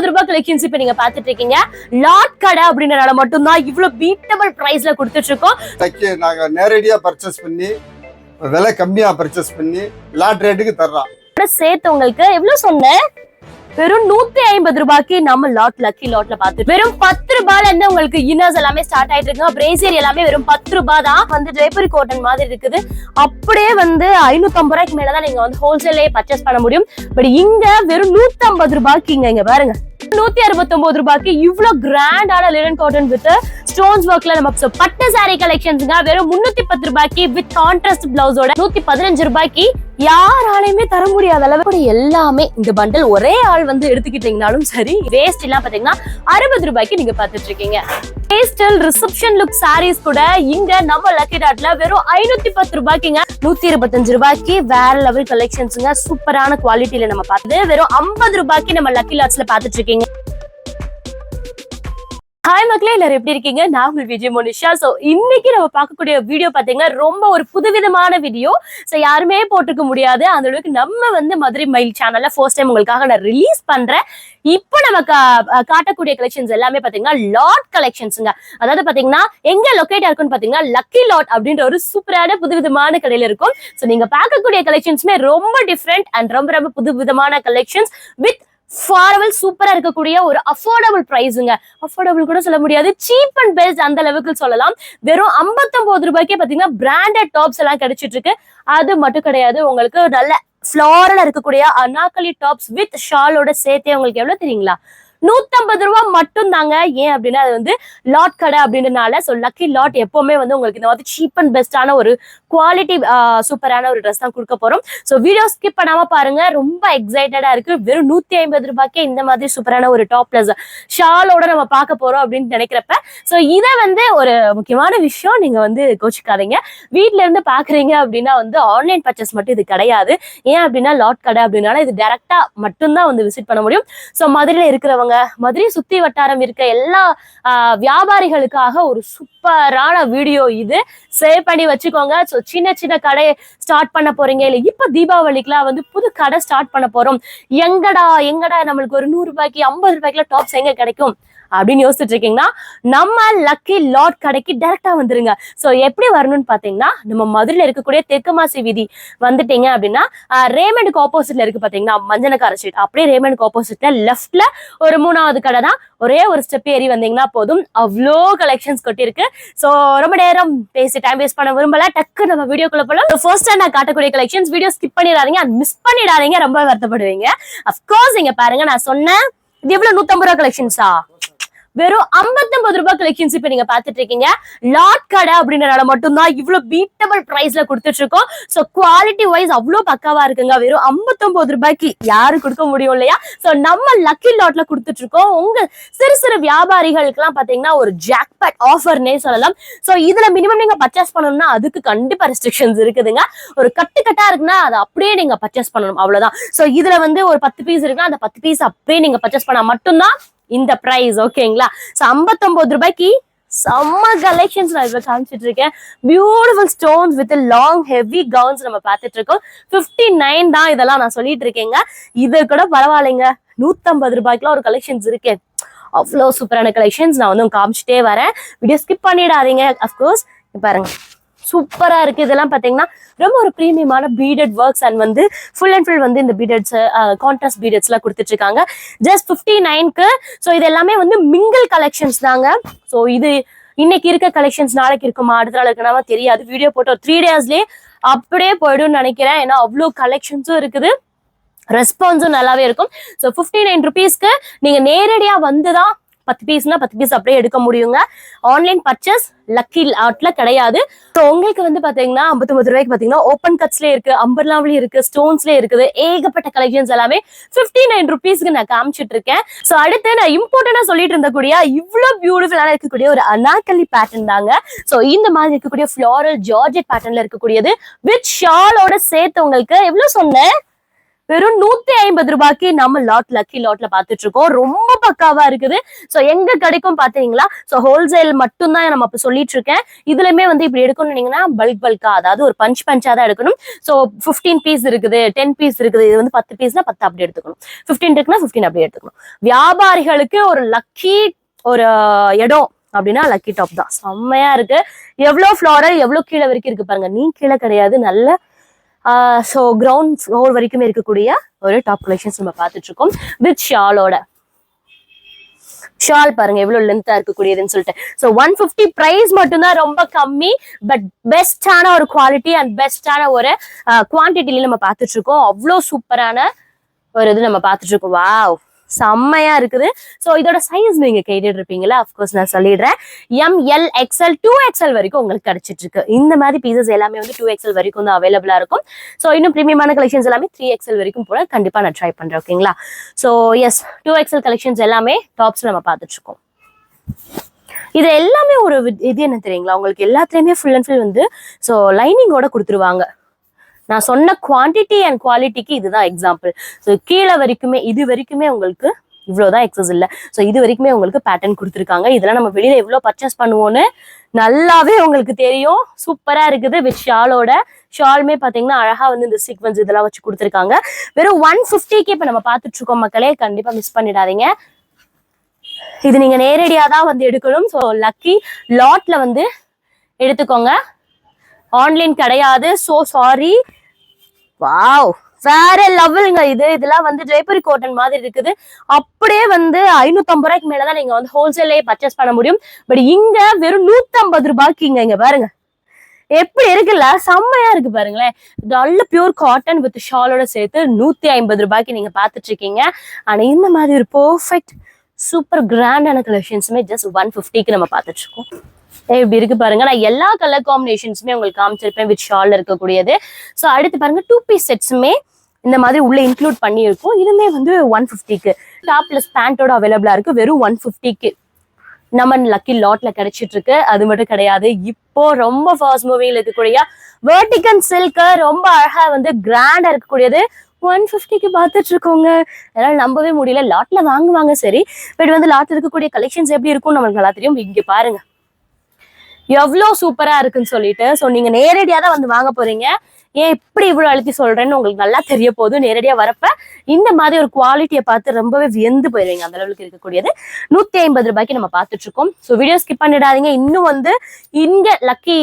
ஐம்பத்தொன்பது ரூபாய் கலெக்ஷன்ஸ் இப்ப நீங்க பாத்துட்டு இருக்கீங்க லாட் கடை அப்படின்றனால மட்டும்தான் இவ்வளவு பீட்டபிள் பிரைஸ்ல கொடுத்துட்டு இருக்கோம் தைக்க நாங்கள் நேரடியாக பர்ச்சேஸ் பண்ணி விலை கம்மியாக பர்ச்சேஸ் பண்ணி லாட் ரேட்டுக்கு தர்றோம். சேர்த்து உங்களுக்கு எவ்வளவு சொன்னேன்? வெறும் நூத்தி ஐம்பது ரூபாய்க்கு நம்ம லாட் லக்கி லாட்ல பாத்து வெறும் பத்து ரூபாயில இருந்து உங்களுக்கு இன்னர்ஸ் எல்லாமே ஸ்டார்ட் ஆயிட்டு இருக்கு. பிரேசியர் எல்லாமே வெறும் பத்து ரூபாய் தான். வந்து ஜெய்ப்பூரி கோட்டன் மாதிரி இருக்குது. அப்படியே வந்து ஐநூத்தி ஐம்பது ரூபாய்க்கு மேலதான் நீங்க வந்து ஹோல்சேல்லே பர்ச்சேஸ் பண்ண முடியும். பட் இங்க வெறும் நூத்தி ஐம்பது ரூபாய்க்கு இங்க இங்க பாருங்க. நூத்தி அறுபத்தி ஒன்பது ரூபாய்க்கு இவ்வளவு கிராண்டான லினன் காட்டன் வித் ஸ்டோன்ஸ் ஒர்க்ல நம்ம பட்டு சாரி கலெக்ஷன்ஸ்ங்க வெறும் முன்னூத்தி பத்து ரூபாய்க்கு வித் கான்ட்ராஸ்ட் பிளவுஸோட நூத்தி பதினஞ்சு ரூபாய்க்கு யாராலையுமே தர முடியாத அளவுக்கு எல்லாமே இந்த பண்டல் ஒரே ஆள் வந்து எடுத்துக்கிட்டீங்கனாலும் சரி வேஸ்ட் எல்லாம் பாத்தீங்கன்னா அறுபது ரூபாய்க்கு நீங்க பாத்துட்டு இருக்கீங்க பேஸ்டல் ரிசப்ஷன் லுக் சாரீஸ் கூட இங்க நம்ம லக்கி டாட்ல வெறும் ஐநூத்தி பத்து ரூபாய்க்குங்க. நூத்தி இருபத்தஞ்சு ரூபாய்க்கு வேற லெவல் கலெக்ஷன்ஸுங்க சூப்பரான குவாலிட்டியில நம்ம பார்த்தது வெறும் ஐம்பது ரூபாய்க்கு நம்ம லக்கி லாட்ஸ்ல பாத்துட்டு இருக்கீங்க ஹாய் மக்களே எல்லாரும் எப்படி இருக்கீங்க? நான் உங்கள் விஜய் மோனிஷா. ஸோ இன்னைக்கு நம்ம பார்க்கக்கூடிய வீடியோ பார்த்தீங்கன்னா ரொம்ப ஒரு புதுவிதமான வீடியோ ஸோ யாருமே போட்டுக்க முடியாது. அந்த அளவுக்கு நம்ம வந்து மதுரை மயில் சேனல்ல ஃபர்ஸ்ட் டைம் உங்களுக்காக நான் ரிலீஸ் பண்றேன். இப்போ நம்ம கா- காட்டக்கூடிய கலெக்ஷன்ஸ் எல்லாமே பார்த்தீங்கன்னா லாட் கலெக்ஷன்ஸுங்க அதாவது பார்த்தீங்கன்னா எங்க லொக்கேட் இருக்குன்னு பார்த்தீங்கன்னா லக்கி லாட் அப்படின்ற ஒரு சூப்பரான புதுவிதமான கடையில இருக்கும். ஸோ நீங்க பார்க்கக்கூடிய கலெக்ஷன்ஸுமே ரொம்ப டிஃப்ரெண்ட் அண்ட் ரொம்ப ரொம்ப புதுவிதமான கலெக்ஷன்ஸ் வித் ஃபாரவல் சூப்பரா இருக்கக்கூடிய ஒரு அஃபோர்டபுள் ப்ரைஸுங்க அஃபோர்டபுள் கூட சொல்ல முடியாது. சீப் அண்ட் பெஸ்ட் அந்த லெவலுக்கு சொல்லலாம். வெறும் 59 ரூபாய்க்கே பாத்தீங்கன்னா பிராண்டட் டாப்ஸ் எல்லாம் கிடைச்சிட்டு இருக்கு அது மட்டும் கிடையாது. உங்களுக்கு நல்ல ஃபிளாரல் இருக்கக்கூடிய அனாக்கலி டாப்ஸ் வித் ஷாலோட சேர்த்தே உங்களுக்கு எவ்வளவு தெரியுங்களா? நூத்தம்பது ரூபா மட்டும் தாங்க ஏன் அப்படின்னா அது வந்து லாட் கடை அப்படின்றனால ஸோ லக்கி லாட் எப்பவுமே வந்து உங்களுக்கு இந்த மாதிரி சீப் அண்ட் பெஸ்டான ஒரு குவாலிட்டி சூப்பரான ஒரு ட்ரெஸ் தான் கொடுக்க போறோம். ஸோ வீடியோ ஸ்கிப் பண்ணாம பாருங்க. ரொம்ப எக்ஸைட்டடா இருக்கு. வெறும் நூத்தி ஐம்பது ரூபாய்க்கே இந்த மாதிரி சூப்பரான ஒரு டாப் பிளஸ் ஷாலோட நம்ம பார்க்க போறோம் அப்படின்னு நினைக்கிறப்ப ஸோ இதை வந்து ஒரு முக்கியமான விஷயம். நீங்க வந்து கோச்சிக்காதீங்க. வீட்ல இருந்து பாக்குறீங்க அப்படின்னா வந்து ஆன்லைன் பர்ச்சேஸ் மட்டும் இது கிடையாது. ஏன் அப்படின்னா லாட் கடை அப்படின்னால இது டைரக்டா மட்டும்தான் வந்து விசிட் பண்ண முடியும். ஸோ மதுரையில இருக்கிறவங்க மதுரை சுத்தி வட்டாரம் இருக்க எல்லா ஆஹ், வியாபாரிகளுக்காக ஒரு சூப்பரான வீடியோ இது. சேவ் பண்ணி வச்சுக்கோங்க. ஸோ சின்ன சின்ன கடை ஸ்டார்ட் பண்ண போறீங்க இல்லை இப்போ தீபாவளிக்குலாம் வந்து புது கடை ஸ்டார்ட் பண்ண போறோம். எங்கடா எங்கடா நம்மளுக்கு ஒரு நூறு ரூபாய்க்கு ஐம்பது ரூபாய்க்குலாம் டாப்ஸ் எங்க கிடைக்கும்? அப்படின்னு யோசிச்சுட்டு இருக்கீங்கன்னா நம்ம லக்கி லாட் கடைக்கு டைரக்டா வந்துருங்க. ஸோ எப்படி வரணும்னு பாத்தீங்கன்னா நம்ம மதுரையில் இருக்கக்கூடிய தெற்குமாசி வீதி வந்துட்டீங்க அப்படின்னா ஆஹ், ரேமண்டுக்கு ஆப்போசிட்ல இருக்கு பாத்தீங்கன்னா மஞ்சனக்கார ஸ்ட்ரீட் அப்படியே ரேமண்டுக்கு ஆப்போசிட்ல லெஃப்ட்ல ஒரு மூணாவது கடை தான். ஒரே ஒரு ஸ்டெப் ஏறி வந்தீங்கன்னா போதும். அவ்வளோ கலெக்ஷன்ஸ் கொட்டியிருக்கு. ஸோ ரொம்ப நேரம் பேசி டைம் வேஸ்ட் பண்ண விரும்பல. டக்கு நம்ம வீடியோக்குள்ள போலாம். ஃபர்ஸ்ட் நான் காட்டக்கூடிய கலெக்ஷன்ஸ் வீடியோ ஸ்கிப் பண்ணிடாதீங்க. மிஸ் பண்ணிடாதீங்க. ரொம்ப வருத்தப்படுவீங்க. அஃப்கோர்ஸ் இங்க பாருங்க நான் சொன்னேன் இது எவ்வளவு? நூத்தம்பது ரூபா கலெக்ஷன்ஸா வெறும் 59 ரூபாய் கலெக்ஷன்ஸ் இப்ப நீங்க பாத்துட்டு இருக்கீங்க லாட் கடை அப்படின்றனால மட்டும்தான் இவ்வளவு பீட்டபிள் பிரைஸ்ல கொடுத்துட்டு இருக்கோம் சோ குவாலிட்டி வைஸ் அவ்வளவு பக்காவா இருக்குங்க. வெறும் 59 ரூபாய்க்கு யாரு கொடுக்க முடியும் இல்லையா? சோ நம்ம லக்கி லாட்ல கொடுத்துட்டு இருக்கோம் உங்க சிறு சிறு வியாபாரிகளுக்கு எல்லாம் பாத்தீங்கன்னா ஒரு ஜாக்பேட் ஆஃபர்னே சொல்லலாம். சோ இதுல மினிமம் நீங்க பர்ச்சேஸ் பண்ணணும்னா அதுக்கு கண்டிப்பா ரெஸ்ட்ரிக்ஷன்ஸ் இருக்குதுங்க. ஒரு கட்டு கட்டா இருக்குன்னா அதை அப்படியே நீங்க பர்ச்சேஸ் பண்ணணும். அவ்வளவுதான். சோ இதுல வந்து ஒரு பத்து பீஸ் இருக்குன்னா அந்த பத்து பீஸ் அப்படியே நீங்க பர்ச்சேஸ் பண்ணா மட்டும்தான் இந்த ப்ரைஸ் ஓகேங்களா ஸோ 59 ரூபாய்க்கு செம்ம கலெக்ஷன்ஸ் நான் இப்போ காமிச்சிட்டு இருக்கேன் beautiful stones with long heavy gowns நம்ம பார்த்துட்டு இருக்கோம் 59 நைன் தான் இதெல்லாம் நான் சொல்லிட்டு இருக்கேங்க இது கூட பரவாயில்லைங்க. நூத்தம்பது ரூபாய்க்குலாம் ஒரு கலெக்ஷன்ஸ் இருக்கு. அவ்வளோ சூப்பரான கலெக்ஷன்ஸ் நான் வந்து காமிச்சிட்டே வரேன். வீடியோ ஸ்கிப் பண்ணிடாதீங்க. அஃப்கோர்ஸ் பாருங்க. சூப்பராக இருக்குது இதெல்லாம் பார்த்தீங்கன்னா ரொம்ப ஒரு ப்ரீமியமான பீடட் ஒர்க்ஸ் அண்ட் வந்து ஃபுல் அண்ட் ஃபுல் வந்து இந்த பீடட்ஸ் கான்ட்ராஸ்ட் பீடட்ஸ்லாம் கொடுத்துட்ருக்காங்க ஜஸ்ட் ஃபிஃப்டி நைன்க்கு ஸோ இது எல்லாமே வந்து மிங்கிள் கலெக்ஷன்ஸ் தாங்க. ஸோ இது இன்னைக்கு இருக்க கலெக்ஷன்ஸ் நாளைக்கு இருக்குமா? அடுத்த நாள் இருக்குனாமா தெரியாது. வீடியோ போட்டு ஒரு த்ரீ டேஸ்லேயே அப்படியே போயிடும்னு நினைக்கிறேன். ஏன்னா அவ்வளோ கலெக்ஷன்ஸும் இருக்குது. ரெஸ்பான்ஸும் நல்லாவே இருக்கும். ஸோ ஃபிஃப்டி நைன் ருபீஸ்க்கு நீங்கள் நேரடியாக வந்து தான் பத்து பீஸ்னா பத்து பீஸ் அப்படியே எடுக்க முடியுங்க. ஆன்லைன் பர்ச்சேஸ் லக்கி லாட்ல கிடையாது. ஸோ உங்களுக்கு வந்து பாத்தீங்கன்னா ஐம்பத்தொம்பது ரூபாய்க்கு பாத்தீங்கன்னா ஓப்பன் கட்ஸ்லேயே இருக்கு அம்பர்லாவிலயும் இருக்கு ஸ்டோன்ஸ்லேயே இருக்குது ஏகப்பட்ட கலெக்ஷன்ஸ் எல்லாமே ஃபிஃப்டி நைன் ருபீஸ்க்கு நான் காமிச்சிட்டு இருக்கேன். ஸோ அடுத்து நான் இம்பார்ட்டன்டா சொல்லிட்டு இருந்தக்கூடிய இவ்வளோ பியூட்டிஃபுல்லான இருக்கக்கூடிய ஒரு அனாக்கலி பேட்டர்ன் தாங்க. ஸோ இந்த மாதிரி இருக்கக்கூடிய ஃபிளாரல் ஜார்ஜெட் பேட்டர்ன்ல இருக்கக்கூடியது வித் ஷாலோட சேர்த்து உங்களுக்கு எவ்வளவு சொன்னேன்? வெறும் நூத்தி ஐம்பது ரூபாய்க்கு நம்ம லாட் லக்கி லாட்ல பாத்துட்டு இருக்கோம் ரொம்ப பக்காவா இருக்குது. சோ எங்க கிடைக்கும் பாத்தீங்களா சோ ஹோல்சேல் மட்டும்தான் நம்ம இப்ப சொல்லிட்டு இருக்கேன் இதுலயுமே வந்து இப்படி எடுக்கணும்னீங்கன்னா பல்க் பல்கா அதாவது ஒரு பஞ்ச் பஞ்சா தான் எடுக்கணும். சோ 15 பீஸ் இருக்குது டென் பீஸ் இருக்குது. இது வந்து பத்து பீஸ்னா பத்து அப்படி எடுத்துக்கணும். 15 இருக்குன்னா 15 அப்படி எடுத்துக்கணும். வியாபாரிகளுக்கு ஒரு லக்கி ஒரு இடம் அப்படின்னா லக்கி டாப் தான். செம்மையா இருக்கு. எவ்வளவு ஃப்ளோரல் எவ்வளவு கீழே வரைக்கும் இருக்கு பாருங்க. நீ கீழே கிடையாது. நல்ல ஸோ கிரவுண்ட் ஃப்ளோர் வரைக்குமே இருக்கக்கூடிய ஒரு டாப் கலெக்ஷன்ஸ் நம்ம பார்த்துட்டு இருக்கோம் வித் ஷாலோட ஷால் பாருங்க எவ்வளவு லென்த்தா இருக்கக்கூடியதுன்னு சொல்லிட்டு. ஸோ ஒன் ஃபிஃப்டி ப்ரைஸ் மட்டும்தான் ரொம்ப கம்மி பட் பெஸ்டான ஒரு குவாலிட்டி அண்ட் பெஸ்டான ஒரு குவான்டிட்டிலையும் நம்ம பார்த்துட்டு இருக்கோம் அவ்வளோ சூப்பரான ஒரு இது நம்ம பார்த்துட்டு இருக்கோம் வாவ் செம்மையா இருக்குது. ஸோ இதோட சைஸ் நீங்க கேட்டுட்டு இருப்பீங்களா அஃப்கோர்ஸ் நான் சொல்லிடுறேன். M L XL two XL வரைக்கும் உங்களுக்கு கிடைச்சிட்டு இருக்கு இந்த மாதிரி பீசஸ் எல்லாமே வந்து டூ எக்ஸ்எல் வரைக்கும் தான் அவைலபிளா இருக்கும். ஸோ இன்னும் ப்ரீமியமான கலெக்ஷன்ஸ் எல்லாமே த்ரீ எக்ஸ்எல் வரைக்கும் போல கண்டிப்பா நான் ட்ரை பண்றேன் ஓகேங்களா so S two XL collections எல்லாமே டாப்ஸ் நம்ம பார்த்துட்டு இருக்கோம் இது எல்லாமே ஒரு இது என்ன தெரியுங்களா? உங்களுக்கு எல்லாத்துலயுமே ஃபுல் அண்ட் ஃபுல் வந்து ஸோ லைனிங்கோட கொடுத்துருவாங்க. நான் சொன்ன குவாண்டிட்டி அண்ட் குவாலிட்டிக்கு இதுதான் எக்ஸாம்பிள் ஸோ கீழே வரைக்குமே இது வரைக்குமே உங்களுக்கு இவ்வளோதான் எக்ஸஸ் இல்லை. ஸோ இது வரைக்குமே உங்களுக்கு பேட்டர்ன் கொடுத்துருக்காங்க. இதெல்லாம் நம்ம வெளியில எவ்வளோ பர்ச்சேஸ் பண்ணுவோன்னு நல்லாவே உங்களுக்கு தெரியும். சூப்பரா இருக்குது. வித் ஷாலோட ஷாலுமே பார்த்தீங்கன்னா அழகா வந்து இந்த சீக்வன்ஸ் இதெல்லாம் வச்சு கொடுத்துருக்காங்க. வெறும் ஒன் ஃபிஃப்டிக்கு இப்போ நம்ம பார்த்துட்டு இருக்கோம் மக்களே. கண்டிப்பாக மிஸ் பண்ணிடாதீங்க. இது நீங்க நேரடியாக தான் வந்து எடுக்கணும். ஸோ லக்கி லாட்ல வந்து எடுத்துக்கோங்க. ஆன்லைன் கிடையாது. ஸோ சாரி வாவ் வேற லெவலுங்க இது. இதெல்லாம் வந்து ஜெய்பூரி காட்டன் மாதிரி இருக்குது. அப்படியே வந்து ஐநூத்தம்பது ரூபாய்க்கு மேலதான் நீங்க வந்து ஹோல்சேல்லே பர்ச்சேஸ் பண்ண முடியும். பட் இங்க வெறும் நூத்தம்பது ரூபாய்க்கு இங்க இங்க பாருங்க. எப்படி இருக்குல்ல? செம்மையா இருக்கு பாருங்களேன். நல்ல பியூர் காட்டன் வித் ஷாலோட சேர்த்து நூத்தி ஐம்பது ரூபாய்க்கு நீங்க பாத்துட்டு இருக்கீங்க. ஆனா இந்த மாதிரி ஒரு பெர்ஃபெக்ட் சூப்பர் கிராண்டான கலெக்ஷன்ஸுமே ஜஸ்ட் ஒன் ஃபிஃப்டிக்கு நம்ம பார்த்துட்டு இருக்கோம் ஏய், இப்படி இருக்கு பாருங்க. நான் எல்லா கலர் காம்பினேஷன்ஸுமே உங்களுக்கு காமிச்சிருப்பேன் வித் ஷால் இருக்கக்கூடியது. ஸோ அடுத்து பாருங்க டூ பீஸ் செட்ஸுமே இந்த மாதிரி உள்ள இன்க்ளூட் பண்ணியிருக்கும். இதுமே வந்து ஒன் ஃபிஃப்டிக்கு டாப் பிளஸ் பேண்டோட அவைலபிளா இருக்கு. வெறும் ஒன் ஃபிஃப்டிக்கு நம்ம லக்கி லாட்ல கிடைச்சிட்டு இருக்கு அது மட்டும் கிடையாது. இப்போ ரொம்ப ஃபாஸ்ட் மூவிங்ல இருக்கக்கூடிய வேர்டிகன் சில்க் ரொம்ப அழகா வந்து கிராண்டா இருக்கக்கூடியது ஒன் ஃபிஃப்டிக்கு பார்த்துட்டு இருக்கோங்க என்னால நம்பவே முடியல. லாட்ல வாங்குவாங்க சரி. பட் வந்து லாட்ல இருக்கக்கூடிய கலெக்ஷன்ஸ் எப்படி இருக்கும் நம்மளுக்கு நல்லா தெரியும். இங்க பாருங்க. எவ்வளோ சூப்பரா இருக்குன்னு சொல்லிட்டு. ஸோ நீங்க நேரடியா தான் வந்து வாங்க போறீங்க. ஏன் இப்படி இவ்வளவு அழுத்தி சொல்றேன்னு உங்களுக்கு நல்லா தெரிய போகுது. நேரடியா வரப்ப இந்த மாதிரி ஒரு குவாலிட்டியை பார்த்து ரொம்பவே வியந்து போயிருவீங்க. அந்த அளவுக்கு இருக்கக்கூடியது. நூத்தி ஐம்பது ரூபாய்க்கு நம்ம பார்த்துட்டு இருக்கோம் ஸோ வீடியோ ஸ்கிப் பண்ணிடாதீங்க. இன்னும் வந்து இந்த லக்கி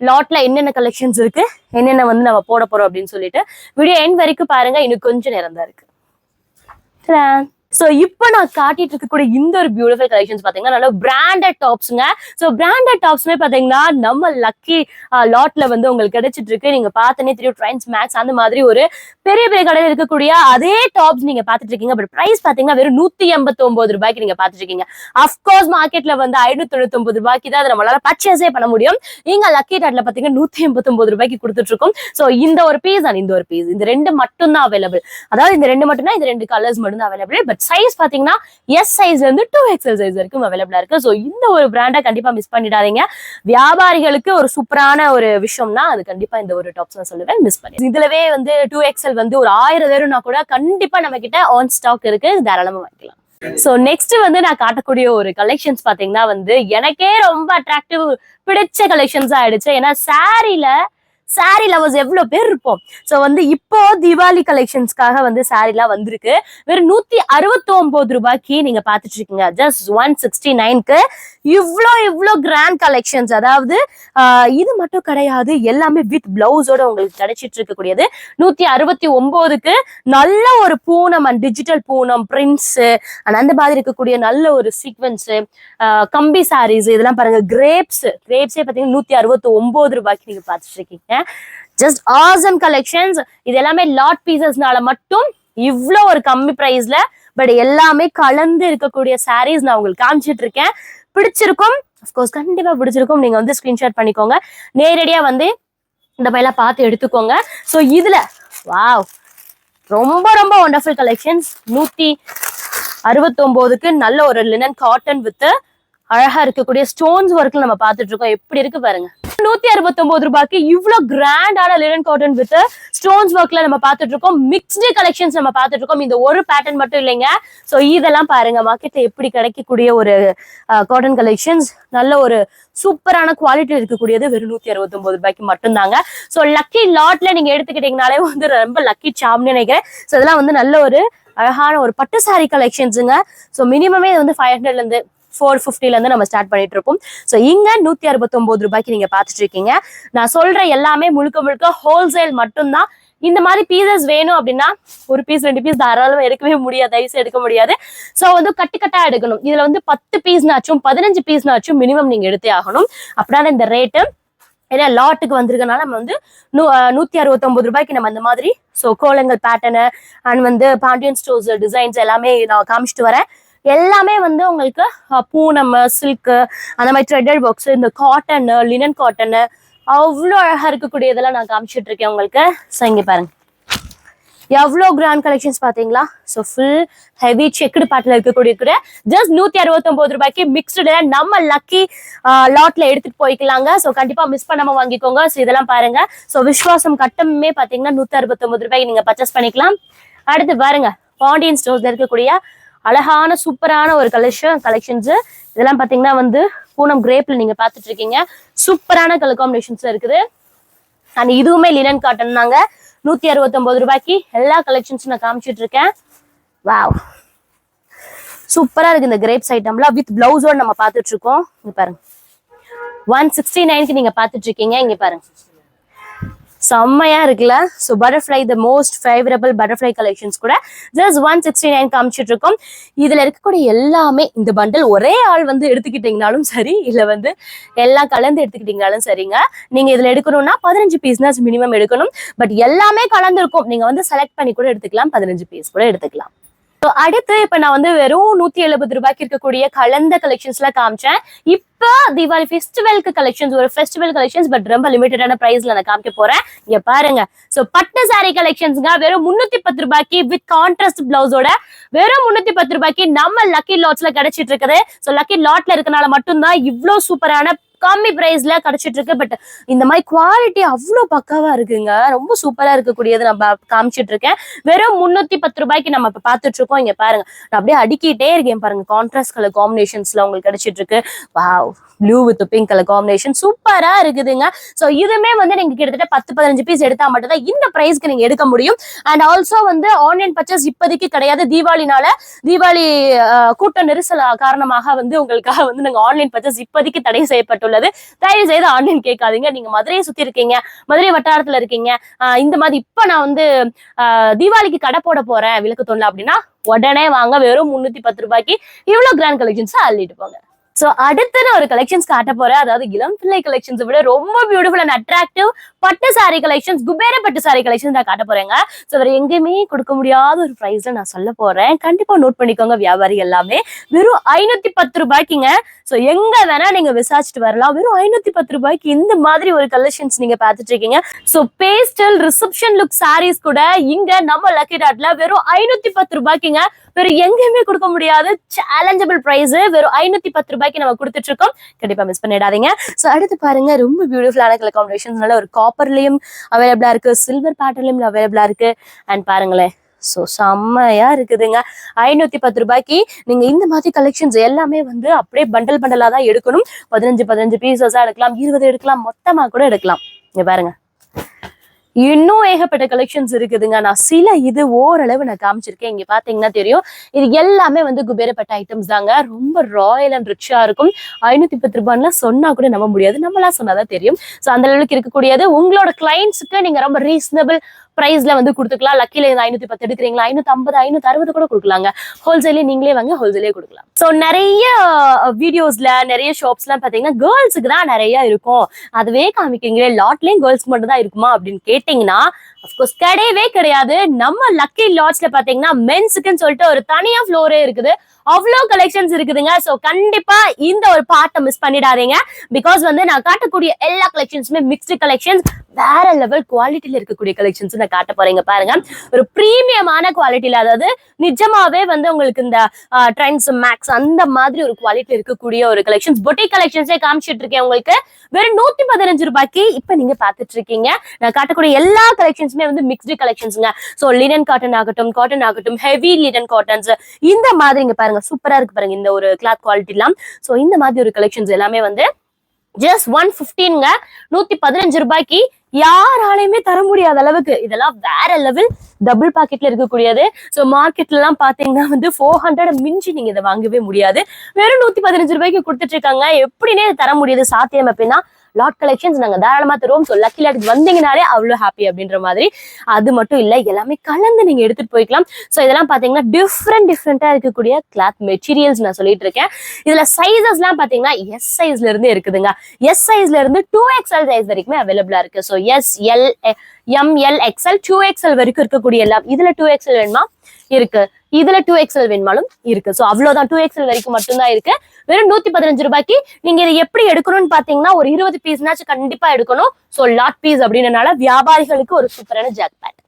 லாட்ல என்னென்ன கலெக்ஷன்ஸ் இருக்கு என்னென்ன வந்து நம்ம போட போறோம் அப்படின்னு சொல்லிட்டு வீடியோ எண்ட் வரைக்கும் பாருங்க இன்னும் கொஞ்சம் நேரம் தான் இருக்கு. சோ இப்போ நான் காட்டிட்டு இருக்கக்கூடிய இந்த ஒரு பியூட்டிஃபுல் கலெக்ஷன்ஸ் பாத்தீங்கன்னா நல்ல பிராண்டட் டாப்ஸ்ங்க சோ பிராண்டட் டாப்ஸ்மே பாத்தீங்கன்னா நம்ம லக்கி லாட்ல வந்து உங்களுக்கு கிடைச்சிட்டு இருக்கு. நீங்க பார்த்தனே தெரியும் ட்ரெண்ட்ஸ் மேக்ஸ் அந்த மாதிரி ஒரு பெரிய பெரிய கடையில் இருக்கக்கூடிய அதே டாப்ஸ் நீங்க பாத்துட்டு இருக்கீங்க. பட் பிரைஸ் பாத்தீங்கன்னா வெறும் நூத்தி எண்பத்தி ஒன்பது ரூபாய்க்கு நீங்க பாத்துட்டு இருக்கீங்க. அஃப்கோர்ஸ் மார்க்கெட்ல வந்து ஐநூத்தி தொண்ணூத்தி ஒன்பது ரூபாய்க்கு தான் அதை நம்மளால பர்ச்சேஸே பண்ண முடியும். நீங்க லக்கி டாட்ல பாத்தீங்கன்னா நூத்தி எண்பத்தி ஒன்பது ரூபாய்க்கு கொடுத்துட்டு இருக்கோம் சோ இந்த ஒரு பீஸ் அண்ட் இந்த ஒரு பீஸ் இந்த ரெண்டு மட்டும் தான் அவைலபிள் அதாவது இந்த ரெண்டு மட்டும் தான் இந்த ரெண்டு கலர்ஸ் மட்டும் தான் அவைலபிள் பட் சைஸ் பாத்தீங்கன்னா எஸ் சைஸ்ல இருந்து டூ எக்ஸல் சைஸ் வரைக்கும் அவைலபிளா இருக்கு. ஸோ இந்த ஒரு பிராண்டை கண்டிப்பா மிஸ் பண்ணிடாதீங்க. வியாபாரிகளுக்கு ஒரு சூப்பரான ஒரு விஷயம்னா அது கண்டிப்பா இந்த ஒரு டாப்ஸ் நான் சொல்லுவேன் மிஸ் பண்ணி இதுலவே வந்து டூ எக்ஸல் வந்து ஒரு ஆயிரம் வேணும்னா கூட கண்டிப்பா நம்ம கிட்ட ஆன் ஸ்டாக் இருக்கு. தாராளமா வாங்கிக்கலாம். சோ நெக்ஸ்ட் வந்து நான் காட்டக்கூடிய ஒரு கலெக்ஷன்ஸ் பாத்தீங்கன்னா வந்து எனக்கே ரொம்ப அட்ராக்டிவ் பிடிச்ச கலெக்ஷன்ஸ் ஆயிடுச்சு. ஏன்னா சாரில சாரி லவர்ஸ் எவ்வளோ பேர் இருப்போம். ஸோ வந்து இப்போ தீபாவளி கலெக்ஷன்ஸ்க்காக வந்து சாரிலாம் வந்திருக்கு. வெறும் நூத்தி அறுபத்தி ரூபாய்க்கு நீங்க பார்த்துட்டு இருக்கீங்க. ஜஸ்ட் ஒன் சிக்ஸ்டி நைன்க்கு இவ்ளோ இவ்வளோ கிராண்ட் கலெக்ஷன்ஸ் அதாவது இது மட்டும் கிடையாது எல்லாமே வித் பிளவுஸோட உங்களுக்கு கிடைச்சிட்டு இருக்கக்கூடியது. நூத்தி அறுபத்தி ஒன்பதுக்கு நல்ல ஒரு Poonam and digital Poonam prints and அந்த மாதிரி இருக்கக்கூடிய நல்ல ஒரு சீக்வன்ஸு கம்பி சாரீஸ் இதெல்லாம் பாருங்க கிரேப்ஸ் கிரேப்ஸே பார்த்தீங்கன்னா நூத்தி அறுபத்தி ஒன்பது ரூபாய்க்கு நீங்க பார்த்துட்டு இருக்கீங்க. ஜஸ்ட் ஆசம் கலெக்ஷன்ஸ் இது எல்லாமே லாட் பீசஸ்னால மட்டும் இவ்ளோ ஒரு கம்மி ப்ரைஸ்ல பட் எல்லாமே கலந்து இருக்கக்கூடிய சாரீஸ் நான் உங்களுக்கு காமிச்சிட்டு இருக்கேன். பிடிச்சிருக்கும்? அஃப்கோர்ஸ் கண்டிப்பா பிடிச்சிருக்கும். நீங்க வந்து ஸ்கிரீன்ஷாட் பண்ணிக்கோங்க. நேரடியா வந்து இந்த பையெல்லாம் பார்த்து எடுத்துக்கோங்க. ஸோ இதுல வாவ் ரொம்ப ரொம்ப ஒண்டர்ஃபுல் கலெக்ஷன்ஸ் நூத்தி அறுபத்தொன்பதுக்கு நல்ல ஒரு லினன் காட்டன் வித் அழகா இருக்கக்கூடிய ஸ்டோன்ஸ் ஒர்க்ல நம்ம பார்த்துட்டு இருக்கோம். எப்படி இருக்கு பாருங்க. நூத்தி அறுபத்தி ஒன்பது ரூபாய்க்கு இவ்வளவு கிராண்டான லினன் காட்டன் வித் ஸ்டோன்ஸ் ஒர்க்ல நம்ம பார்த்துட்டு இருக்கோம். மிக்ஸ்டு கலெக்ஷன்ஸ் நம்ம பார்த்துட்டு இருக்கோம். இந்த ஒரு பேட்டர்ன் மட்டும் இல்லைங்க. ஸோ இதெல்லாம் பாருங்க. மார்க்கெட்ல எப்படி கிடைக்கக்கூடிய ஒரு காட்டன் கலெக்ஷன்ஸ் நல்ல ஒரு சூப்பரான குவாலிட்டி இருக்கக்கூடியது வெறும் நூத்தி அறுபத்தி ஒன்பது ரூபாய்க்கு மட்டும்தாங்க. ஸோ லக்கி லாட்ல நீங்க எடுத்துக்கிட்டீங்கனாலே வந்து ரொம்ப லக்கி சாம்னு நினைக்கிறேன். ஸோ இதெல்லாம் வந்து நல்ல ஒரு அழகான ஒரு பட்டு சாரி கலெக்ஷன்ஸுங்க ஸோ மினிமமே இது வந்து ஃபைவ் ஹண்ட்ரட்ல இருந்து ஃபோர் ஃபிஃப்டிலேருந்து நம்ம ஸ்டார்ட் பண்ணிட்டு இருப்போம் ஸோ இங்கே நூற்றி அறுபத்தொம்போது ரூபாய்க்கு நீங்கள் பார்த்துட்டு இருக்கீங்க நான் சொல்கிற எல்லாமே முழுக்க முழுக்க ஹோல்சேல் மட்டும்தான். இந்த மாதிரி பீசஸ் வேணும் அப்படின்னா ஒரு பீஸ் ரெண்டு பீஸ் தாராளமா எடுக்கவே முடியாது தயவுசு எடுக்க முடியாது. ஸோ வந்து கட்டு கட்டா எடுக்கணும். இதுல வந்து பத்து பீஸ்னாச்சும் பதினஞ்சு பீஸ்னாச்சும் மினிமம் நீங்க எடுத்தே ஆகணும். அப்படின்னா இந்த ரேட்டு ஏன்னா லாட்டுக்கு வந்திருக்கனால நம்ம வந்து நூ நூற்றி நூத்தி அறுபத்தொன்பது ரூபாய்க்கு நம்ம அந்த மாதிரி ஸோ கோலங்கள் பேட்டர்னு அண்ட் வந்து பாண்டியன் ஸ்டோர்ஸ் டிசைன்ஸ் எல்லாமே நான் காமிச்சிட்டு வரேன். எல்லாமே வந்து உங்களுக்கு பூனம் சில்க்கு அந்த மாதிரி த்ரெட்டட் பாக்ஸ் இந்த காட்டன் லினன் காட்டன் அவ்வளோ அழகா இருக்கக்கூடியதெல்லாம் நான் காமிச்சிட்டு இருக்கேன் உங்களுக்கு. ஸோ இங்கே பாருங்க. எவ்வளோ கிராண்ட் கலெக்ஷன்ஸ் பார்த்தீங்களா? ஸோ ஃபுல் ஹெவி செக்குடு பாட்டில் இருக்கக்கூடிய கூட ஜஸ்ட் நூத்தி அறுபத்தொம்போது ரூபாய்க்கு மிக்ஸ்டு நம்ம லக்கி லாட்ல எடுத்துட்டு போய்க்கலாங்க. ஸோ கண்டிப்பாக மிஸ் பண்ணாம வாங்கிக்கோங்க. ஸோ இதெல்லாம் பாருங்க. ஸோ விஸ்வாசம் கட்டமே பார்த்தீங்கன்னா நூற்றி அறுபத்தொன்பது ரூபாய்க்கு நீங்கள் பர்ச்சேஸ் பண்ணிக்கலாம். அடுத்து பாருங்க. பாண்டியன் ஸ்டோர்ஸ்ல இருக்கக்கூடிய அழகான சூப்பரான ஒரு கலெக்ஷன் கலெக்ஷன்ஸ் இதெல்லாம் பாத்தீங்கன்னா வந்து பூனம் கிரேப்ல நீங்க பாத்துட்டு இருக்கீங்க. சூப்பரான கலர் காம்பினேஷன்ஸ் இருக்குது. அண்ட் இதுவுமே லினன் காட்டன் தாங்க. நூத்தி அறுபத்தொன்பது ரூபாய்க்கு எல்லா கலெக்ஷன்ஸும் நான் காமிச்சிட்டு இருக்கேன். வாவ் சூப்பரா இருக்கு இந்த கிரேப்ஸ் ஐட்டம்ல வித் பிளவுஸோட நம்ம பாத்துட்டு இருக்கோம். இங்க பாருங்க. ஒன் சிக்ஸ்டி நைன்க்கு நீங்க பாத்துட்டு இருக்கீங்க. இங்க பாருங்க. செம்மையா இருக்குல்ல? So butterfly the most favourable butterfly collections கூட ஜஸ்ட் ஒன் சிக்ஸ்டி நைன் காமிச்சிட்டு இருக்கோம். இதுல இருக்கக்கூடிய எல்லாமே இந்த பண்டல் ஒரே ஆள் வந்து எடுத்துக்கிட்டீங்கனாலும் சரி இல்ல வந்து எல்லாம் கலந்து எடுத்துக்கிட்டீங்கனாலும் சரிங்க. நீங்க இதுல எடுக்கணும்னா பதினஞ்சு பீஸ்னா மினிமம் எடுக்கணும். பட் எல்லாமே கலந்துருக்கும் நீங்க வந்து செலக்ட் பண்ணி கூட எடுத்துக்கலாம். பதினஞ்சு பீஸ் கூட எடுத்துக்கலாம். ஸோ அடுத்து இப்ப நான் வந்து வெறும் நூத்தி எழுபது ரூபாய்க்கு இருக்கக்கூடிய கலந்த கலெக்ஷன்ஸ்ல காமிச்சேன். இப்போ தீபாவளி ஃபெஸ்டிவலுக்கு கலெக்ஷன்ஸ் ஒரு ஃபெஸ்டிவல் கலெக்ஷன்ஸ் பட் ரொம்ப லிமிட்டடான பிரைஸ்ல நான் காமிக்க போறேன். இங்க பாருங்க. ஸோ பட்டு சாரி கலெக்ஷன்ஸ்ங்க வெறும் முன்னூத்தி பத்து ரூபாய்க்கு வித் கான்ட்ராஸ்ட் பிளவுஸோட வெறும் முன்னூத்தி பத்து ரூபாய்க்கு நம்ம லக்கி லாட்ஸ்ல கிடைச்சிட்டு இருக்குது. ஸோ லக்கி லாட்ல இருக்கனால மட்டும்தான் இவ்வளோ சூப்பரான கம்மி பிரைஸ்ல கிடைச்சிட்டு இருக்கு பட் இந்த மாதிரி குவாலிட்டி அவ்வளோ பக்காவா இருக்குங்க. ரொம்ப சூப்பரா இருக்கக்கூடியது நம்ம காமிச்சிட்டு இருக்கேன் வெறும் முன்னூத்தி பத்து ரூபாய்க்கு நம்ம இப்ப பாத்துட்டு இருக்கோம் இங்க பாருங்க. நான் அப்படியே அடிக்கிட்டே இருக்கேன் பாருங்க. கான்ட்ராஸ்ட் கலர் காம்பினேஷன்ஸ்ல உங்களுக்கு கிடைச்சிட்டு இருக்கு wow blue with pink colour combination சூப்பரா இருக்குதுங்க. ஸோ இதுமே வந்து நீங்க கிட்டத்தட்ட பத்து பதினஞ்சு பீஸ் எடுத்தா மட்டும்தான் இந்த பிரைஸ்க்கு நீங்க எடுக்க முடியும். அண்ட் ஆல்சோ வந்து ஆன்லைன் பர்ச்சேஸ் இப்போதைக்கு கிடையாது. தீபாவளினால தீபாவளி கூட்ட நெரிசல் காரணமாக வந்து உங்களுக்காக வந்து நாங்கள் ஆன்லைன் பர்ச்சேஸ் இப்போதைக்கு தடை செய்யப்பட்டுள்ளது தயவு செய்து ஆன்லைன் கேட்காதீங்க. நீங்க மதுரையை சுத்தி இருக்கீங்க மதுரை வட்டாரத்துல இருக்கீங்க ஆஹ் இந்த மாதிரி இப்ப நான் வந்து ஆஹ் தீபாவளிக்கு கடை போட போறேன் விளக்கு தோணல அப்படின்னா உடனே வாங்க. வெறும் முன்னூத்தி பத்து ரூபாய்க்கு இவ்வளவு கிராண்ட் கலெக்ஷன்ஸ் அள்ளிட்டு போங்க. சோ அடுத்து நான் ஒரு கலெக்ஷன்ஸ் காட்ட போறேன். அதாவது இளம் பிள்ளை கலெக்ஷன்ஸ் விட ரொம்ப பியூட்டிஃபுல் அண்ட் அட்ராக்டிவ் பட்டு சாரி கலெக்ஷன்ஸ் குபேர பட்டு சாரி கலெக்ஷன்ஸ் நான் காட்ட போறேங்க. சோ வேற எங்கேயுமே கொடுக்க முடியாத ஒரு பிரைஸ்ல நான் சொல்ல போறேன். கண்டிப்பா நோட் பண்ணிக்கோங்க வியாபாரி எல்லாமே. வெறும் ஐநூத்தி பத்து ரூபாய்க்குங்க. சோ எங்க வேணா நீங்க விசாரிச்சுட்டு வரலாம். வெறும் ஐநூத்தி பத்து ரூபாய்க்கு இந்த மாதிரி ஒரு கலெக்ஷன்ஸ் நீங்க பாத்துட்டு இருக்கீங்க. So pastel reception look saris கூட இங்க நம்ம லக்கி டாட்ல வெறும் ஐநூத்தி பத்து ரூபாய்க்குங்க. வேற எங்கேயுமே கொடுக்க முடியாது சேலஞ்சபிள் பிரைஸ் வெறும் ஐநூத்தி பத்து ரூபாய்க்கு நம்ம கொடுத்துட்டு இருக்கோம் கண்டிப்பா மிஸ் பண்ணிடாதீங்க. சோ அடுத்து பாருங்க ரொம்ப பியூட்டிஃபுல்லான கலர் காம்பினேஷன்ஸ் நல்ல ஒரு காப்பர்லயும் அவைலபிளா இருக்கு. சில்வர் பேட்டர்லயும் அவைலபிளா இருக்கு. அண்ட் பாருங்களேன் ஸோ செம்மையா இருக்குதுங்க. ஐநூத்தி பத்து ரூபாய்க்கு நீங்க இந்த மாதிரி கலெக்ஷன்ஸ் எல்லாமே வந்து அப்படியே பண்டல் பண்டலா தான் எடுக்கணும். பதினஞ்சு பதினஞ்சு பீசஸா எடுக்கலாம். இருபது எடுக்கலாம். மொத்தமா கூட எடுக்கலாம். இங்க பாருங்க. இன்னும் ஏகப்பட்ட கலெக்ஷன்ஸ் இருக்குதுங்க. நான் சில இது ஓரளவு நான் காமிச்சிருக்கேன். இங்க பாத்தீங்கன்னா தெரியும். இது எல்லாமே வந்து குபேரப்பட்ட ஐட்டம்ஸ் தாங்க. ரொம்ப ராயல் அண்ட் ரிச்சா இருக்கும். ஐநூத்தி பத்து ரூபாய்னா சொன்னா கூட நம்ப முடியாது. நம்மளா சொன்னாதான் தெரியும். ஸோ அந்த அளவுக்கு இருக்கக்கூடியது. உங்களோட கிளைண்ட்ஸுக்கு நீங்க ரொம்ப ரீசனபிள் ப்ரைஸ்ல வந்து கொடுத்துக்கலாம். லக்கில இந்த ஐநூத்தி பத்து எடுக்கிறீங்களா? ஐநூத்தி ஐம்பது ஐநூத்தி அறுபது கூட கொடுக்கலாங்க. ஹோல்சேலே நீங்களே வாங்க ஹோல்சேலே கொடுக்கலாம். ஸோ நிறைய வீடியோஸ்ல நிறைய ஷாப்ஸ்லாம் பாத்தீங்கன்னா கேர்ள்ஸுக்கு தான் நிறைய இருக்கும். அதுவே காமிக்கிறீங்களே லாட்லயும் கேர்ள்ஸ்க்கு மட்டும் தான் இருக்குமா அப்படின்னு கேட்டீங்கன்னா அஃப்கோர்ஸ் கிடையவே கிடையாது. நம்ம லக்கி லாட்ஸ்ல பாத்தீங்கன்னா மென்ஸுக்குன்னு சொல்லிட்டு ஒரு தனியா ஃப்ளோரே இருக்குது. அவ்வளோ கலெக்ஷன்ஸ் இருக்குதுங்க. ஸோ கண்டிப்பா இந்த ஒரு பார்ட்டை மிஸ் பண்ணிடாதீங்க. பிகாஸ் வந்து நான் காட்டக்கூடிய எல்லா கலெக்ஷன்ஸுமே மிக்ஸ்டு கலெக்ஷன்ஸ் வேற லெவல் குவாலிட்டியில இருக்கக்கூடிய கலெக்ஷன்ஸ் நான் காட்ட போறேங்க. பாருங்க. ஒரு ப்ரீமியமான குவாலிட்டியில அதாவது நிஜமாவே வந்து உங்களுக்கு இந்த ட்ரெண்ட்ஸ் மேக்ஸ் அந்த மாதிரி ஒரு குவாலிட்டியில இருக்கக்கூடிய ஒரு கலெக்ஷன்ஸ் பொட்டிக் கலெக்ஷன்ஸே காமிச்சிட்டு இருக்கேன் உங்களுக்கு. வெறும் நூத்தி பதினஞ்சு ரூபாய்க்கு இப்ப நீங்க பாத்துட்டு இருக்கீங்க. நான் காட்டக்கூடிய எல்லா கலெக்ஷன்ஸுமே வந்து மிக்ஸ்டு கலெக்ஷன்ஸ்ங்க ஸோ லினன் காட்டன் ஆகட்டும் காட்டன் ஆகட்டும் ஹெவி லினன் காட்டன்ஸ் இந்த மாதிரி இங்க பாருங்க. சூப்பரா இருக்கு பாருங்க இந்த ஒரு கிளாத் குவாலிட்டி எல்லாம் ஸோ இந்த மாதிரி ஒரு கலெக்ஷன்ஸ் எல்லாமே வந்து ஜஸ்ட் ஒன் ஃபிஃப்டீன்ங்க நூத்தி பதினஞ்சு ரூபாய்க்கு யாராலையுமே தர முடியாத அளவுக்கு. இதெல்லாம் வேற லெவல் டபுள் பாக்கெட்ல இருக்கக்கூடியது. ஸோ மார்க்கெட்ல எல்லாம் பாத்தீங்கன்னா வந்து ஃபோர் ஹண்ட்ரட் மிஞ்சி நீங்க இதை வாங்கவே முடியாது. வெறும் நூத்தி பதினஞ்சு ரூபாய்க்கு கொடுத்துட்டு இருக்காங்க. எப்படின்னே தர முடியுது. சாத்தியம் அப்படின்னா லாட் கலெக்ஷன்ஸ் நாங்கள் தாராளமாக தருவோம். ஸோ லக்கி லாட்டுக்கு வந்தீங்கனாலே அவ்வளோ ஹாப்பி அப்படின்ற மாதிரி. அது மட்டும் இல்லை எல்லாமே கலந்து நீங்கள் எடுத்துகிட்டு போய்க்கலாம். ஸோ இதெல்லாம் பார்த்தீங்கன்னா டிஃப்ரெண்ட் டிஃப்ரெண்ட்டாக இருக்கக்கூடிய கிளாத் மெட்டீரியல்ஸ் நான் சொல்லிட்டு இருக்கேன். இதில் சைஸஸ்லாம் பார்த்தீங்கன்னா எஸ் சைஸ்ல இருந்து இருக்குதுங்க. எஸ் சைஸ்ல இருந்து டூ எக்ஸ்எல் சைஸ் வரைக்குமே அவைலபிளா இருக்கு. So S L M L XL two XL வரைக்கும் இருக்கக்கூடிய எல்லாம். இதுல டூ எக்ஸ்எல் வேணுமா? இருக்கு. இதுல டூ எக்ஸ்எல் வேணுமாலும் இருக்கு. ஸோ அவ்வளவுதான். டூ எக்ஸ்எல் வரைக்கும் மட்டும்தான் இருக்கு. வெறும் நூத்தி பதினஞ்சு ரூபாய்க்கு நீங்க இதை எப்படி எடுக்கணும்னு பாத்தீங்கன்னா ஒரு இருபது பீஸ்னாச்சும் கண்டிப்பா எடுக்கணும். ஸோ லாட் பீஸ் அப்படின்றனால வியாபாரிகளுக்கு ஒரு சூப்பரான ஜாக் பேட்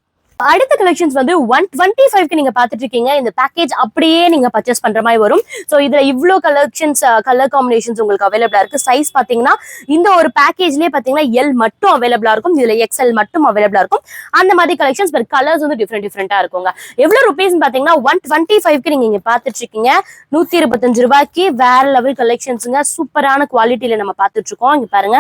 அடுத்த கலெக்ஷன்ஸ் வந்து ஒன் டுவெண்ட்டி ஃபைவ்க்கு நீங்க பாத்துட்டு இருக்கீங்க. இந்த பேக்கேஜ் அப்படியே நீங்க பர்ச்சேஸ் பண்ற மாதிரி வரும். ஸோ இதுல இவ்வளோ கலெக்ஷன்ஸ் கலர் காம்பினேஷன்ஸ் உங்களுக்கு அவைலபிளா இருக்கு. சைஸ் பாத்தீங்கன்னா இந்த ஒரு பேக்கேஜ்லயே பாத்தீங்கன்னா எல் மட்டும் அவைலபிளா இருக்கும். இதுல எக்ஸ்எல் மட்டும் அவைலபிளா இருக்கும். அந்த மாதிரி கலெக்ஷன்ஸ் பட் கலர்ஸ் வந்து டிஃப்ரெண்ட் டிஃப்ரெண்டா இருக்குங்க. எவ்வளவு ருபீஸ் பாத்தீங்கன்னா ஒன் டுவெண்ட்டி ஃபைவ்க்கு நீங்க இங்க பாத்துட்டு இருக்கீங்க. நூத்தி இருபத்தஞ்சு ரூபாய்க்கு வேற லெவல் கலெக்ஷன்ஸுங்க சூப்பரான குவாலிட்டியில நம்ம பாத்துட்டு இருக்கோம். இங்க பாருங்க.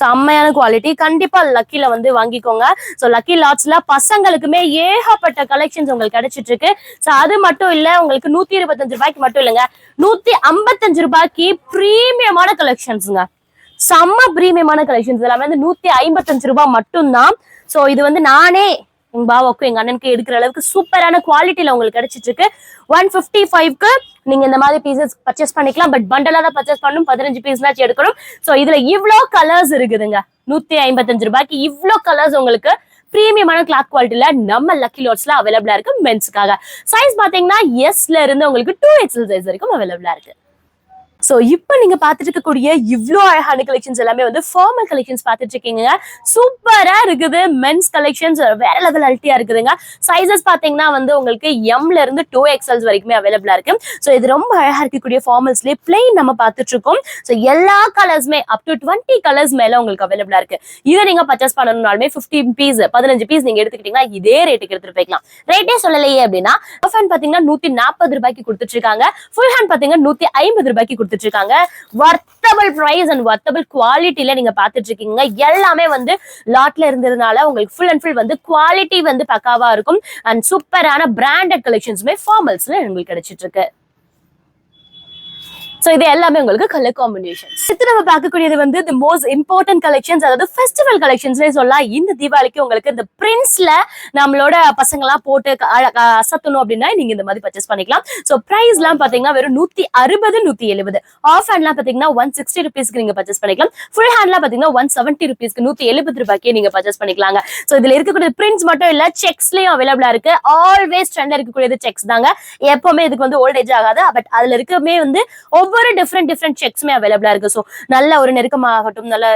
செம்மையான குவாலிட்டி கண்டிப்பா லக்கில வந்து வாங்கிக்கோங்க. ஸோ லக்கி லாட்ஸ்ல பசங்களுக்குமே ஏகப்பட்ட கலெக்ஷன்ஸ் உங்களுக்கு கிடைச்சிட்டு இருக்கு ஸோ அது மட்டும் இல்ல உங்களுக்கு நூத்தி இருபத்தஞ்சு ரூபாய்க்கு மட்டும் இல்லைங்க. நூத்தி ஐம்பத்தஞ்சு ரூபாய்க்கு பிரீமியமான கலெக்ஷன்ஸுங்க செம்ம பிரீமியமான கலெக்ஷன்ஸ் எல்லாமே வந்து நூத்தி ஐம்பத்தஞ்சு ரூபாய் மட்டும்தான். ஸோ இது வந்து நானே எங்க பாபாவுக்கும் எங்க அண்ணனுக்கு எடுக்கிற அளவுக்கு சூப்பரான குவாலிட்டியில உங்களுக்கு கிடைச்சிட்டு இருக்கு ஒன் ஃபிஃப்டி ஃபைவ்க்கு நீங்க இந்த மாதிரி பீசஸ் பர்ச்சேஸ் பண்ணிக்கலாம். பட் பண்டலா தான் பர்ச்சேஸ் பண்ணணும். பதினஞ்சு பீஸ்னாச்சும் எடுக்கணும். ஸோ இதுல இவ்வளோ கலர்ஸ் இருக்குதுங்க. நூத்தி ஐம்பத்தஞ்சு ரூபாய்க்கு இவ்வளோ கலர்ஸ் உங்களுக்கு பிரீமியமான கிளாத் குவாலிட்டியில நம்ம லக்கி லோட்ஸ்ல அவைலபிளா இருக்கு. மென்ஸ்க்காக சைஸ் பாத்தீங்கன்னா எஸ்ல இருந்து உங்களுக்கு டூ எக்ஸல் சைஸ் வரைக்கும் அவைலபிளா இருக்கு. சோ இப்போ நீங்க பாத்துட்டு இருக்கக்கூடிய இவ்ளோ அழகான கலெக்ஷன்ஸ் எல்லாமே வந்து ஃபார்மல் கலெக்ஷன்ஸ் பாத்துட்டு இருக்கீங்க சூப்பரா இருக்குது. மென்ஸ் கலெக்ஷன்ஸ் வேற லெவல் அல்ட்டியா இருக்குதுங்க. சைசஸ் பாத்தீங்கன்னா வந்து உங்களுக்கு எம்ல இருந்து டூ எக்ஸ்எல்ஸ் வரைக்குமே அவைலபிளா இருக்கு. சோ இது ரொம்ப அழகா இருக்கக்கூடிய ஃபார்மல்ஸ்லயே பிளெயின் நம்ம பாத்துட்டு இருக்கோம் சோ எல்லா கலர்ஸ்மே அப் டு டுவெண்ட்டி கலர்ஸ் மேல உங்களுக்கு அவைலபிளா இருக்கு. இதை நீங்க பர்ச்சேஸ் பண்ணணும்னாலுமே பிப்டீன் பீஸ் பதினஞ்சு பீஸ் நீங்க எடுத்துக்கிட்டீங்கன்னா இதே ரேட்டுக்கு எடுத்துட்டு போய்க்கலாம். ரேட்டே சொல்லலையே அப்படின்னா ஆஃப் ஹேண்ட் பாத்தீங்கன்னா நூத்தி நாற்பது ரூபாய்க்கு கொடுத்துட்டு இருக்காங்க ஃபுல் ஹேண்ட் பாத்தீங்கன்னா நூத்தி ஐம்பது ரூபாய்க்கு கொடுத்துட்டு இருக்காங்க வர்த்தபிள் ப்ரைஸ் அண்ட் வர்த்தபிள் குவாலிட்டியில நீங்க பாத்துட்டு இருக்கீங்க எல்லாமே வந்து லாட்ல இருந்ததுனால உங்களுக்கு ஃபுல் அண்ட் ஃபுல் வந்து குவாலிட்டி வந்து பக்காவா இருக்கும். அண்ட் சூப்பரான பிராண்டட் கலெக்ஷன்ஸுமே ஃபார்மல்ஸ்ல உங்களுக்கு கிடைச்சிட்டு இருக்கு சோ இது எல்லாமே உங்களுக்கு கலர் காம்பினேஷன்ஸ் இது நம்ம பார்க்கக்கூடியது வந்து தி மோஸ்ட் இம்பார்ட்டன்ட் கலெக்ஷன்ஸ் அதாவது ஃபெஸ்டிவல் கலெக்ஷன்ஸ்னே சொல்லலாம். இந்த தீபாவளிக்கு உங்களுக்கு இந்த பிரிண்ட்ஸ்ல நம்மளோட பசங்க எல்லாம் போட்டு அசத்தணும் அப்படின்னா நீங்க இந்த மாதிரி பர்ச்சேஸ் பண்ணிக்கலாம். சோ பிரைஸ் எல்லாம் பாத்தீங்கன்னா வெறும் நூத்தி அறுபது நூத்தி எழுபது. ஆஃப் ஹேண்ட்லாம் பாத்தீங்கன்னா ஒன் சிக்ஸ்டி ருபீஸ்க்கு நீங்க பர்ச்சேஸ் பண்ணிக்கலாம். ஃபுல் ஹேண்ட்லாம் பாத்தீங்கன்னா ஒன் செவன்ட்டி ருபீஸ்க்கு நூத்தி எழுபது ரூபாய்க்கே நீங்க பர்ச்சேஸ் பண்ணிக்கலாங்க. சோ இதுல இருக்கக்கூடிய பிரிண்ட்ஸ் மட்டும் இல்ல செக்ஸ்லயும் அவைலபிளா இருக்கு. ஆல்வேஸ் ட்ரெண்ட் இருக்கக்கூடியது செக்ஸ் தாங்க. எப்பவுமே இதுக்கு வந்து ஓல்ட் ஏஜ் ஆகாது. பட் அதுல இருக்கவே வந்து ஒவ்வொரு டிஃப்ரெண்ட் டிஃப்ரெண்ட் செக்ஸுமே அவைலபிளா இருக்கு. ஸோ நல்ல ஒரு நெருக்கமாகட்டும் நல்ல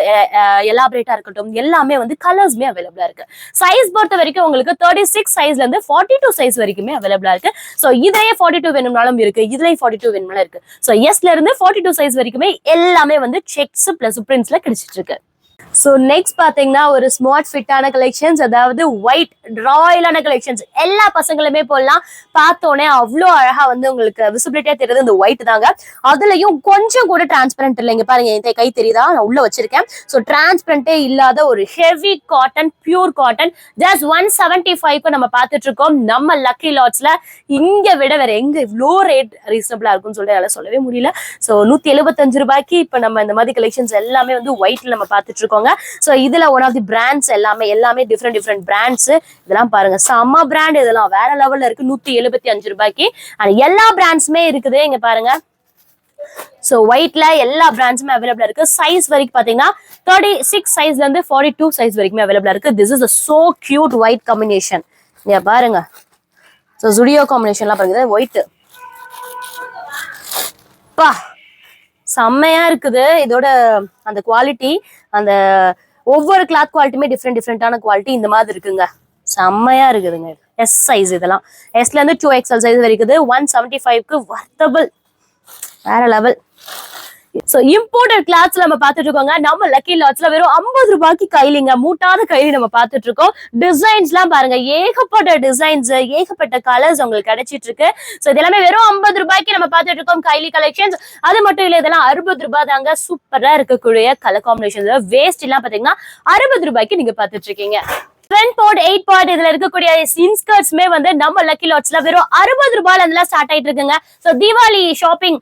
எலாபரேட்டா இருக்கட்டும் எல்லாமே வந்து கலர்ஸ்மே அவைலபிளா இருக்கு. சைஸ் பொறுத்த வரைக்கும் உங்களுக்கு தேர்ட்டி சிக்ஸ் சைஸ்ல இருந்து ஃபார்ட்டி டூ சைஸ் வரைக்குமே அவைலபிளா இருக்கு. ஸோ இதுலயே ஃபார்ட்டி டூ வேணும்னாலும் இருக்கு இதுலயே ஃபார்ட்டி டூ வேணும்னாலும் இருக்கு. ஸோ எஸ்ல இருந்து ஃபார்ட்டி டூ சைஸ் வரைக்குமே எல்லாமே வந்து செக்ஸ் பிளஸ் பிரிண்ட்ஸ்ல கிடைச்சிட்டு இருக்கு. ஸோ நெக்ஸ்ட் பார்த்தீங்கன்னா ஒரு ஸ்மார்ட் ஃபிட்டான கலெக்ஷன்ஸ் அதாவது ஒயிட் ராயலான கலெக்ஷன்ஸ் எல்லா பசங்களுமே போடலாம். பார்த்தோன்னே அவ்வளோ அழகாக வந்து உங்களுக்கு விசிபிலிட்டியாக தெரியுது. இந்த ஒயிட் தாங்க. அதுலயும் கொஞ்சம் கூட டிரான்ஸ்பரண்ட் இல்லைங்க. பாருங்க இந்த கை தெரியுதா? நான் உள்ள வச்சிருக்கேன். ஸோ டிரான்ஸ்பரண்டே இல்லாத ஒரு heavy cotton pure cotton just one seventy ஃபைவ்க்கு நம்ம பார்த்துட்டு இருக்கோம். நம்ம லக்கி லாட்ஸ்ல இங்க விட வேற எங்க இவ்வளோ ரேட் ரீசனபிளா இருக்கும்னு சொல்லி என்னால் சொல்லவே முடியல. ஸோ நூத்தி எழுபத்தஞ்சு ரூபாய்க்கு இப்போ நம்ம இந்த மாதிரி கலெக்ஷன்ஸ் எல்லாமே வந்து ஒயிட்ல நம்ம பார்த்துட்டு இருக்கோங்க ஸோ இதுல ஒன் ஆஃப் தி பிராண்ட்ஸ் எல்லாமே எல்லாமே டிஃப்ரெண்ட் டிஃப்ரெண்ட் பிராண்ட்ஸ் இதெல்லாம் பாருங்க. செம்ம பிராண்ட் இதெல்லாம். வேற லெவல்ல இருக்கு. நூத்தி எழுபத்தி அஞ்சு ரூபாய்க்கு. அண்ட் எல்லா பிராண்ட்ஸுமே இருக்குது. இங்க பாருங்க. ஸோ ஒயிட்ல எல்லா பிராண்ட்ஸுமே அவைலபிளா இருக்கு. சைஸ் வரைக்கும் பாத்தீங்கன்னா தேர்ட்டி சிக்ஸ் சைஸ்ல இருந்து ஃபார்ட்டி டூ சைஸ் வரைக்குமே அவைலபிளா இருக்கு. This is so cute white combination நீங்க பாருங்க. ஸோ ஜுடியோ காம்பினேஷன்லாம் பாருங்க. ஒயிட் பா! செம்மையா இருக்குது. இதோட அந்த குவாலிட்டி அந்த ஒவ்வொரு கிளாத் குவாலிட்டியுமே டிஃப்ரெண்ட் டிஃப்ரெண்டான குவாலிட்டி இந்த மாதிரி இருக்குங்க. செம்மையா இருக்குதுங்க. எஸ் சைஸ் இதெல்லாம். எஸ்ல இருந்து டூ எக்ஸ்எல் சைஸ் வரைக்குது. ஒன் செவன்டி ஃபைவ்க்கு வர்த்தபிள் வேற லெவல் சோ இம்போர்ட்டட் கிளாத்ஸ் நம்ம பாத்துட்டு இருக்கோங்க. நம்ம லக்கி லாட்ஸ்ல வெறும் ஐம்பது ரூபாய்க்கு கைலிங்க மூட்டாத கைலி நம்ம பாத்துட்டு இருக்கோம். டிசைன்ஸ் எல்லாம் பாருங்க. ஏகப்பட்ட டிசைன்ஸ் ஏகப்பட்ட கலர்ஸ் உங்களுக்கு கிடைச்சிட்டு இருக்கு. சோ இது எல்லாமே வெறும் ஐம்பது ரூபாய்க்கு நம்ம பாத்துட்டு இருக்கோம் கைலி கலெக்ஷன்ஸ் அது மட்டும் இல்ல இதெல்லாம் அறுபது ரூபாய் தாங்க சூப்பரா இருக்கக்கூடிய கலர் காம்பினேஷன் வேஸ்ட் எல்லாம் பாத்தீங்கன்னா அறுபது ரூபாய்க்கு நீங்க பாத்துட்டு இருக்கீங்க. ஃப்ரண்ட் பாட் எயிட் பாட் இதுல இருக்கக்கூடிய இன்ஸ்கர்ட்ஸ்மே வந்து நம்ம லக்கி லாட்ஸ்ல வெறும் அறுபது ரூபாயில இருந்துலாம் ஸ்டார்ட் ஆயிட்டு இருக்குங்க. ஸோ தீபாவளி ஷாப்பிங்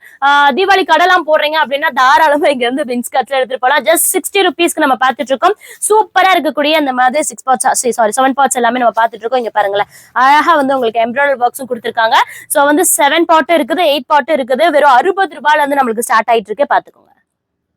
தீபாவளி கடலாம் போடுறீங்க அப்படின்னா தாராளமா இங்க இருந்து இன்ஸ்கர்ட்ஸ்ல எடுத்துட்டு போலாம். ஜஸ்ட் சிக்ஸ்டி ருபீஸ்க்கு நம்ம பார்த்துட்டு இருக்கோம். சூப்பரா இருக்கக்கூடிய அந்த மாதிரி six parts sari seven parts எல்லாமே நம்ம பார்த்துட்டு இருக்கோம். இங்க பாருங்களேன். அழகா வந்து உங்களுக்கு எம்ப்ராய்டரி ஒர்க்ஸும் கொடுத்துருக்காங்க. ஸோ வந்து செவன் பாட்டும் இருக்குது எயிட் பாட்டும் இருக்குது. வெறும் அறுபது ரூபாயில இருந்து நம்மளுக்கு ஸ்டார்ட் ஆயிட்டு இருக்கு. பாத்துக்கோங்க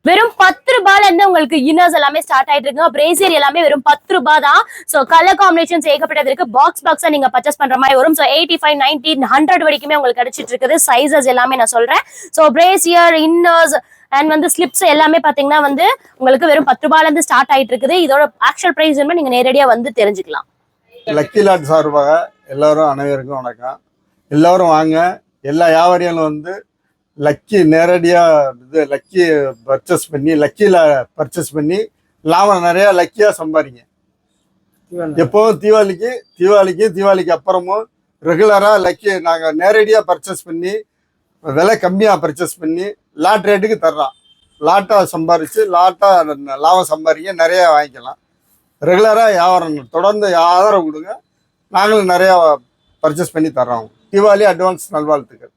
வெறும் பத்து ரூபாயில இருந்து உங்களுக்கு இன்னர்ஸ் எல்லாமே ஸ்டார்ட் ஆயிட்டு இருக்கு பிரேசியர் எல்லாமே வெறும் பத்து ரூபாய் தான். சோ கலர் காம்பினேஷன்ஸ் ஏகப்பட்டது இருக்கு பாக்ஸ் பாக்ஸா நீங்க பர்ச்சேஸ் பண்ற மாதிரி வரும். So eighty five ninety hundred வரைக்குமே உங்களுக்கு கிடைச்சிட்டு இருக்குது. சைசஸ் எல்லாமே நான் சொல்றேன். சோ பிரேசியர் இன்னர்ஸ் அண்ட் வந்து ஸ்லிப்ஸ் எல்லாமே பாத்தீங்கன்னா வந்து உங்களுக்கு வெறும் பத்து ரூபாயில இருந்து ஸ்டார்ட் ஆயிட்டு இருக்குது. இதோட ஆக்சுவல் பிரைஸ் நீங்க நேரடியா வந்து தெரிஞ்சுக்கலாம். லக்கி லாட் சார்பாக எல்லாரும் அனைவருக்கும் வணக்கம். எல்லாரும் வாங்க. எல்லா வியாபாரிகளும் வந்து லக்கி நேரடியாக இது லக்கி பர்ச்சேஸ் பண்ணி லக்கியில் பர்ச்சேஸ் பண்ணி லாபம் நிறையா லக்கியாக சம்பாதிங்க. எப்போவும் தீபாவளிக்கு தீபாவளிக்கு தீபாவளிக்கு அப்புறமும் ரெகுலராக லக்கி நாங்கள் நேரடியாக பர்ச்சேஸ் பண்ணி விலை கம்மியாக பர்ச்சேஸ் பண்ணி லாட் ரேட்டுக்கு தர்றோம். லாட்டாக சம்பாரித்து லாட்டாக லாபம் சம்பாதிக்க நிறையா வாங்கிக்கலாம். ரெகுலராக வியாபாரம் தொடர்ந்து ஆதரவு கொடுங்க. நாங்களும் நிறையா பர்ச்சேஸ் பண்ணி தர்றோம். தீபாவளி அட்வான்ஸ் நல்வாழ்த்துக்கள்.